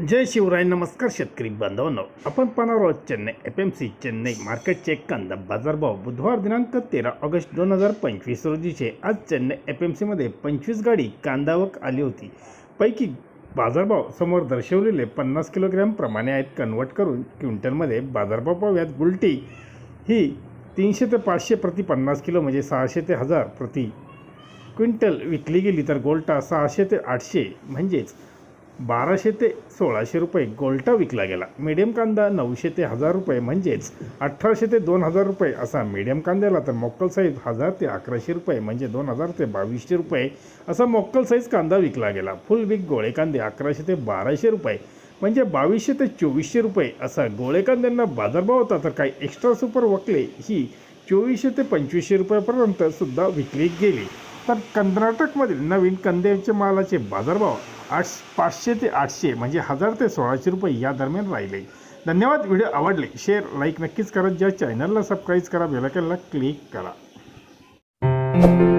जय शिवराय नमस्कार शेतकरी बांधवांनो. आपण पाहणार आहोत Chennai F M C Chennai मार्केटचे कांदा बाजारभाव. बुधवार दिनांक तेरा ऑगस्ट दोन हजार पंचवीस रोजीचे आज चेन्नई एफ एम सीमध्ये पंचवीस गाडी कांदावक आली होती. पैकी बाजारभाव समोर दर्शवलेले पन्नास किलोग्रॅमप्रमाणे आहेत. कन्वर्ट करून क्विंटलमध्ये बाजारभाव पाहूयात. गुलटी ही तीनशे ते पाचशे प्रति पन्नास किलो म्हणजे सहाशे ते हजार प्रति क्विंटल विकली गेली तर गोल्टा सहाशे ते आठशे म्हणजेच बाराशे ते सोळाशे रुपये गोल्टा विकला गेला. मीडियम कांदा नऊशे ते हजार रुपये म्हणजेच अठराशे ते दोन हजार रुपये असा मीडियम कांद्याला तर मोक्कल साईज हजार ते अकराशे रुपये म्हणजे दोन हजार ते बावीसशे रुपये असा मोक्कल साईज कांदा विकला गेला. फुल विक गोळे कांदे अकराशे ते बाराशे रुपये म्हणजे बावीसशे ते चोवीसशे रुपये असा गोळे कांद्यांना बाजारभाव होता तर काही एक्स्ट्रा सुपर वकले ही चोवीसशे ते पंचवीसशे रुपयापर्यंत सुद्धा विकली गेली. तर कर्नाटकमधील नवीन कंद्याचे मालाचे बाजारभाव आठ पाचशे ते आठशे म्हणजे हजार ते सोळाशे रुपये या दरम्यान राहिले. धन्यवाद व्हिडिओ आवडले शेअर लाईक नक्कीच करा. ज्या चॅनलला सबस्क्राईब करा बेलायकनला क्लिक करा thank you